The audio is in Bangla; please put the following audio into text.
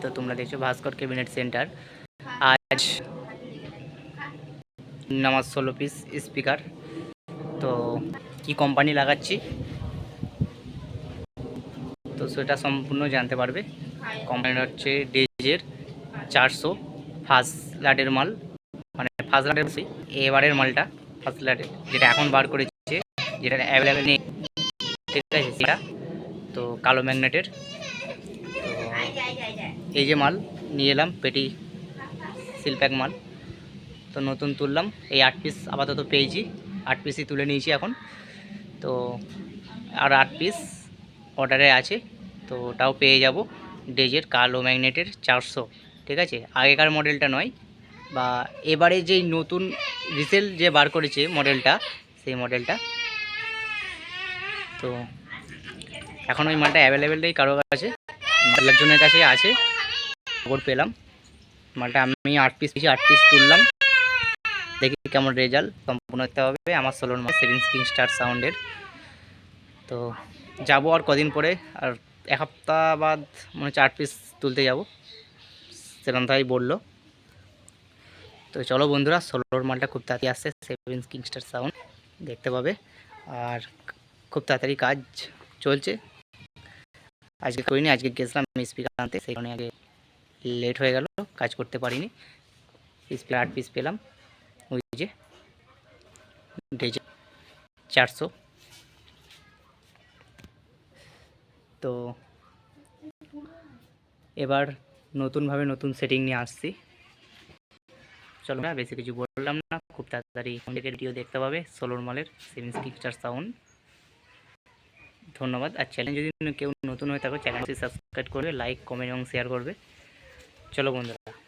তো তোমরা দেখছ ভাস্কর ক্যাবিনেট সেন্টার। আজ আমার ষোলো পিস স্পিকার তো কি কোম্পানি লাগাচ্ছি? তো সেটা সম্পূর্ণ জানতে পারবে। কোম্পানিটা হচ্ছে ডেজের চারশো ফার্স্ট লাটের মাল। মানে ফার্স্ট লাটের এবারের মালটা ফার্স্ট যেটা এখন বার করেছে, যেটা অ্যাভেলেবেল নেই। ঠিক আছে, সেটা। তো কালো ম্যাগনেটের। তো এই যে মাল, নিয়ে এলাম, পেটি সিলপ্যাক মাল। তো নতুন তুললাম, এই আট পিস আপাতত পেয়েছি। আট পিসই তুলে নিয়েছি এখন। তো আর আট পিস অর্ডারে আছে। তো ওটাও পেয়ে যাব। ডেজের কালো ম্যাগনেটের চারশো, ঠিক আছে? আগেকার মডেলটা নয়। বা এবারে যেই নতুন রিসেল যে বার করেছে মডেলটা সেই মডেলটা তো এখন ওই মালটা অ্যাভেলেবেল নেই, কারও কাছে। একজনের কাছে আছে। খবর পেলাম। মালটা আমি আট পিস পেয়েছি আট পিস তুললাম। দেখি কেমন রেজাল্ট সম্পূর্ণ হতে হবে। আমার সোলোর মাল সেভেন স্কিং স্টার সাউন্ডের তো যাব আর কদিন পরে। আর এক সপ্তাহ বাদ মনে হচ্ছে আট পিস তুলতে যাব। সেরকম তাই বলল। তো চলো বন্ধুরা সোলোর মালটা খুব তাড়াতাড়ি আসছে। সেভেন স্কিং স্টার সাউন্ড দেখতে পাবে। আর খুব তাড়াতাড়ি কাজ চলছে। আজকে করিনি, আজকে গেছিলাম স্পিকার আনতে। সেই কারণে আগে লেট হয়ে গেল, কাজ করতে পারিনি। স্পিকার আট পিস পেলাম। ওই যে চারশো। তো এবার নতুনভাবে নতুন সেটিং নিয়ে আসছি। চলো না, বেশি কিছু বললাম না, খুব তাড়াতাড়ি ভিডিও দেখতে পাবে সোলোর মালের সেভেন স্পিকচার সাউন্ড ধন্যবাদ, আর চ্যানেল যদি কেউ নতুন হয়ে থাকো চ্যানেলটি সাবস্ক্রাইব করবে লাইক কমেন্ট এবং শেয়ার করবে। চলো বন্ধুরা